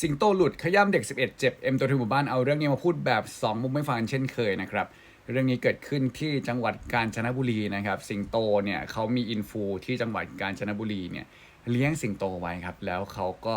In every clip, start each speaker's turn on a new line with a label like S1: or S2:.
S1: สิงโตหลุดขย้ำเด็ก 11 เจ็บเอ็มตัวถึงหมู่บ้านเอาเรื่องนี้มาพูดแบบ 2 มุมไม่ฟังเช่นเคยนะครับ เรื่องนี้เกิดขึ้นที่จังหวัดกาญจนบุรีนะครับ สิงโตเนี่ยเขามีอินฟูที่จังหวัดกาญจนบุรีเนี่ยเลี้ยงสิงโตไว้ครับ แล้วเขาก็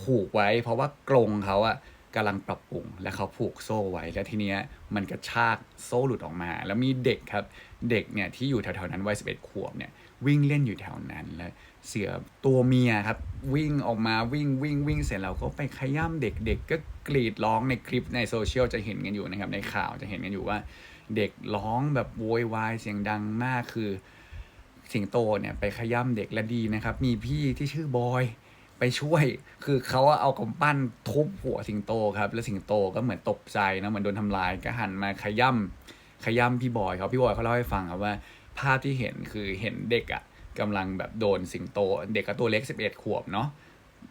S1: ผูกไว้ เพราะว่ากรงเขาอะกำลังปรับปรุง และเขาผูกโซ่ไว้ แล้วทีเนี้ยมันกระชากโซ่หลุดออกมา แล้วมีเด็กครับ เด็กเนี่ยที่อยู่แถวๆนั้นวัย11 ขวบเนี่ย วิ่งเล่นอยู่แถวนั้นแล้วเสือตัวเมียครับ วิ่งออกมาวิ่งวิ่งวิ่งเสร็จแล้วก็ไปขย้ำเด็กเด็กก็กรีดร้องในคลิปในโซเชียลจะเห็นกันอยู่นะครับในข่าวจะเห็นกันอยู่ว่าเด็กร้องแบบโวยวายเสียงดังมากคือสิงโตเนี่ยไปขย้ำเด็กและดีนะครับ มีพี่ที่ชื่อบอยไปช่วย คือเขาเอากำปั้นทุบหัวสิงโตครับ แล้วสิงโตก็เหมือนตกใจนะเหมือนโดนทำลายก็หันมาขย้ำขย้ำพี่บอยเขาพี่บอยเขาเล่าให้ฟังครับว่า ภาพที่เห็นคือเห็นเด็กอะ่ะกำลังแบบโดนสิงโต เด็กก็ตัวเล็กสิบเอ็ดขวบเนาะ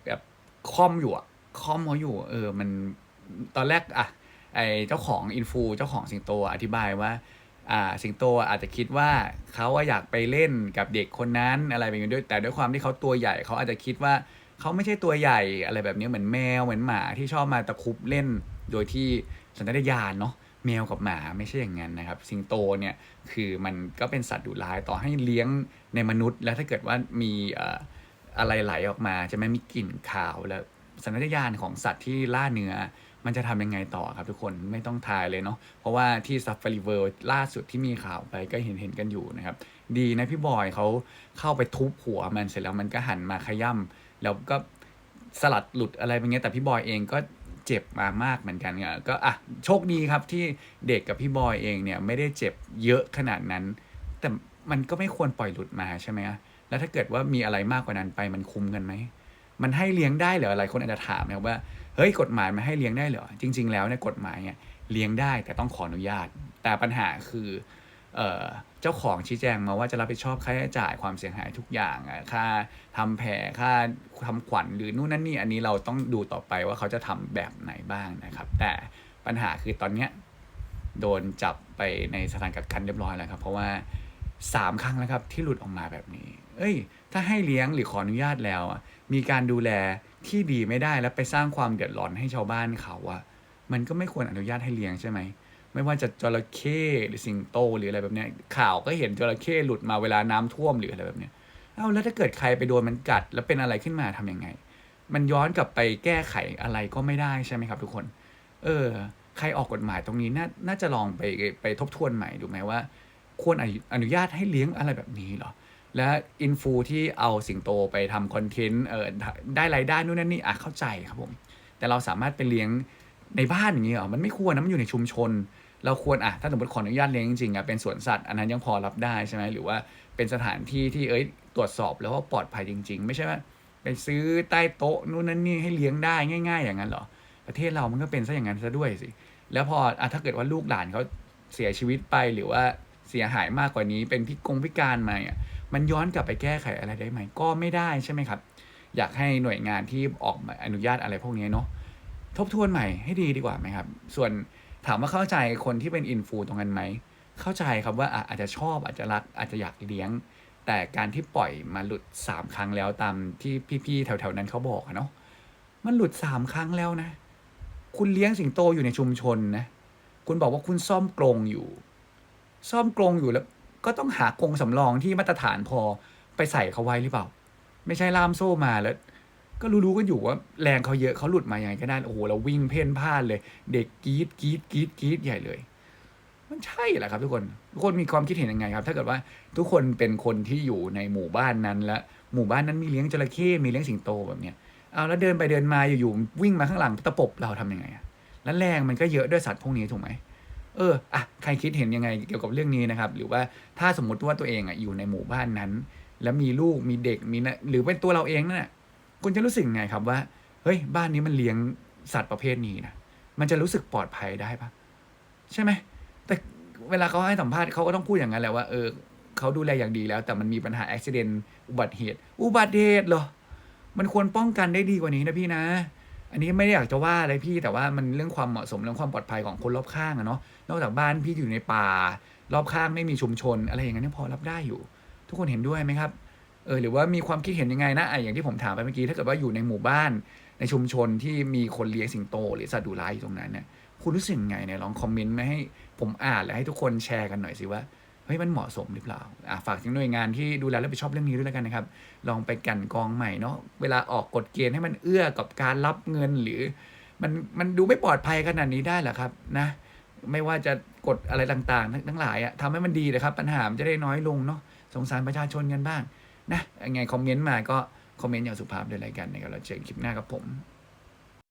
S1: แบบค่อมอยู่อะค่อมเขาอยู่ เออมันตอนแรกอะไอเจ้าของอินฟูเจ้าของสิงโตอธิบายว่า อ่าสิงโตอาจจะคิดว่าเขาว่าอยากไปเล่นกับเด็กคนนั้นอะไรแบบนี้ด้วยแต่ด้วยความที่เขาตัวใหญ่เขาอาจจะคิดว่าเขาไม่ใช่ตัวใหญ่อะไรแบบนี้เหมือนแมวเหมือนหมาที่ชอบมาตะคุบเล่น โดยที่สัญชาตญาณเนาะ แมวกับหมาไม่ใช่อย่างนั้นนะครับ สิงโตเนี่ยคือมันก็เป็นสัตว์ดุร้ายต่อให้เลี้ยงในมนุษย์ แล้วถ้าเกิดว่ามีอะไรไหลออกมาจะไม่มีกลิ่นขาวแล้วสัญชาตญาณของสัตว์ที่ล่าเนื้อ มันจะทำยังไงต่อครับทุกคนไม่ต้องทายเลยเนาะเพราะว่าที่ Safari World ล่าสุดที่มีข่าวไปก็เห็นเห็นกันอยู่นะครับ ดีนะพี่บอยเขาเข้าไปทุบหัวมันเสร็จแล้วมันก็หันมาขย่ำแล้วก็สลัดหลุดอะไรแบบนี้แต่พี่บอยเองก็ เจ็บมามากเหมือนกันก็อะโชคดีครับที่เด็กกับพี่บอยเองเนี่ยไม่ได้เจ็บเยอะขนาดนั้น แต่มันก็ไม่ควรปล่อยหลุดมาใช่ไหมอะแล้วถ้าเกิดว่ามีอะไรมากกว่านั้นไปมันคุ้มกันไหมมันให้เลี้ยงได้เหรออะไรคนอาจจะถามนะว่าเฮ้ยกฎหมายมันให้เลี้ยงได้เหรอจริง ๆ แล้วเนี่ยกฎหมายเนี่ยเลี้ยงได้แต่ต้องขออนุญาต แต่ปัญหาคือ เจ้าของชี้แจงมาว่าจะรับผิดชอบค่าใช้จ่ายความเสียหายทุกอย่างค่าทำแผลค่าทำขวัญหรือนู่นนั่นนี่อันนี้เราต้องดูต่อไปว่าเขาจะทำแบบไหนบ้างนะครับ แต่ปัญหาคือตอนเนี้ยโดนจับไปในสถานกักกันเรียบร้อยแล้วครับ เพราะว่าสามครั้งแล้วครับที่หลุดออกมาแบบนี้ เอ้ย ถ้าให้เลี้ยงหรือขออนุญาตแล้วมีการดูแลที่ดีไม่ได้แล้วไปสร้างความเดือดร้อนให้ชาวบ้านเขาอะมันก็ไม่ควรอนุญาตให้เลี้ยงใช่ไหม ไม่ว่าจะจระเข้หรือสิงโตหรืออะไรแบบเนี้ยข่าวก็เห็นจระเข้หลุดมาเวลาน้ำท่วมหรืออะไรแบบเนี้ยเอ้าแล้วถ้าเกิดใครไปโดนมันกัด แล้วเป็นอะไรขึ้นมาทำยังไง มันย้อนกลับไปแก้ไขอะไรก็ไม่ได้ใช่ไหมครับ ทุกคน เออ ใครออกกฎหมายตรงนี้น่าน่าจะลองไปไปทบทวนใหม่ดูไหมว่า ควรอนุอนุญาตให้เลี้ยงอะไรแบบนี้หรอและอินฟูที่เอาสิงโตไปทำคอนเทนต์เออได้รายได้นู่นนั่นนี่อะเข้าใจครับผม แต่เราสามารถไปเลี้ยงในบ้านอย่างนี้เหรอมันไม่ควรนะมันอยู่ในชุมชน เราควรอะถ้าสมมติขออนุญาตเลี้ยงจริงๆอะเป็นสวนสัตว์อันนั้นยังพอรับได้ใช่ไหมหรือว่าเป็นสถานที่ที่เอ้ยตรวจสอบแล้วว่าปลอดภัยจริง ๆ ไม่ใช่ว่าไปซื้อใต้โต๊ะนู่นนั่นนี่ให้เลี้ยงได้ง่าย ๆ อย่างนั้นเหรอประเทศเรามันก็เป็นซะอย่างนั้นซะด้วยสิแล้วพออะถ้าเกิดว่าลูกหลานเขาเสียชีวิตไปหรือว่าเสียหายมากกว่านี้เป็นพิกงพิการมาอะมันย้อนกลับไปแก้ไขอะไรได้ไหม ก็ไม่ได้ใช่ไหมครับ อยากให้หน่วยงานที่ออกอนุญาตอะไรพวกนี้เนาะทบทวนใหม่ให้ดีดีกว่าไหมครับ ส่วน ถามว่าเข้าใจคนที่เป็นอินฟูตรงนั้นไหม เข้าใจครับว่าอาจจะชอบอาจจะรักอาจจะอยากเลี้ยง แต่การที่ปล่อยมาหลุดสามครั้งแล้วตามที่พี่ๆแถวๆนั้นเขาบอกอะเนาะมันหลุดสามครั้งแล้วนะ คุณเลี้ยงสิงโตอยู่ในชุมชนนะ คุณบอกว่าคุณซ่อมกรงอยู่ ซ่อมกรงอยู่แล้ว ก็ต้องหากรงสำรองที่มาตรฐานพอไปใส่เขาไว้หรือเปล่า ไม่ใช่ล่ามโซ่มาแล้ว ก็รู้ๆกันอยู่ว่าแรงเขาเยอะเขาหลุดมาอย่างไรก็ได้โอ้โหเราวิ่งเพ่นพ่านเลย เด็กกรีดกรีดกรีดกรีดใหญ่เลย มันใช่เหรอครับ ทุกคนทุกคนมีความคิดเห็นยังไงครับ ถ้าเกิดว่าทุกคนเป็นคนที่อยู่ในหมู่บ้านนั้นและหมู่บ้านนั้นมีเลี้ยงจระเข้มีเลี้ยงสิงโตแบบเนี้ยเอาแล้วเดินไปเดินมาอยู่ๆวิ่งมาข้างหลังตะปบเราทำยังไงอะแล้วแรงมันก็เยอะด้วยสัตว์พวกนี้ถูกไหมเอออะใครคิดเห็นยังไงเกี่ยวกับเรื่องนี้นะครับ หรือว่าถ้าสมมติว่าตัวเองอะอยู่ในหมู่บ้านนั้น แล้วมีลูกมีเด็กมีนะหรือเป็นตัวเราเองนั่นแหละ คุณจะรู้สึกไงครับว่าเฮ้ยบ้านนี้มันเลี้ยงสัตว์ประเภทนี้นะมันจะรู้สึกปลอดภัยได้ปะใช่ไหมแต่เวลาเขาให้สัมภาษณ์เขาก็ต้องพูดอย่างนั้นแหละว่าเออเขาดูแลอย่างดีแล้ว แต่มันมีปัญหาอุบิเหตุอุบัติเหตุอุบัติเหตุเหรอมันควรป้องกันได้ดีกว่านี้นะพี่นะ อันนี้ไม่ได้อยากจะว่าอะไรพี่แต่ว่ามันเรื่องความเหมาะสมเรื่องความปลอดภัยของคนรอบข้างอะเนาะนอกจากบ้านพี่อยู่ในป่า รอบข้างไม่มีชุมชน อะไรอย่างนั้นยพอรับได้อยู่ ทุกคนเห็นด้วยไหมครับ เออหรือว่ามีความคิดเห็นยังไงนะไออย่างที่ผมถามไปเมื่อกี้ถ้าเกิดว่าอยู่ในหมู่บ้านในชุมชนที่มีคนเลี้ยงสิงโต หรือสัตว์ดุร้ายอยู่ตรงนั้นเนี่ยคุณรู้สึกยังไงเนี่ยลองคอมเมนต์มาให้ผมอ่านและให้ทุกคนแชร์กันหน่อยสิว่าเฮ้ยมันเหมาะสมหรือเปล่าอะฝากถึงหน่วยงานที่ดูแลและรับผิดชอบเรื่องนี้ด้วยแล้วกันนะครับ ลองไปกันกองใหม่เนาะเวลาออกกฎเกณฑ์ให้มันเอื้อกับการรับเงินหรือ มันมันดูไม่ปลอดภัยขนาดนี้ได้หรอครับนะไม่ว่าจะกฎอะไรต่างๆ ทั้งทั้งหลายอะทำให้มันดีนะครับ ปัญหามันจะได้น้อยลงเนาะสงสารประชาชนกันบ้าง นะยังไงคอมเมนต์มาก็คอมเมนต์อย่างสุภาพด้วยรายกันนะครับเราเจอกันคลิปหน้ากับผม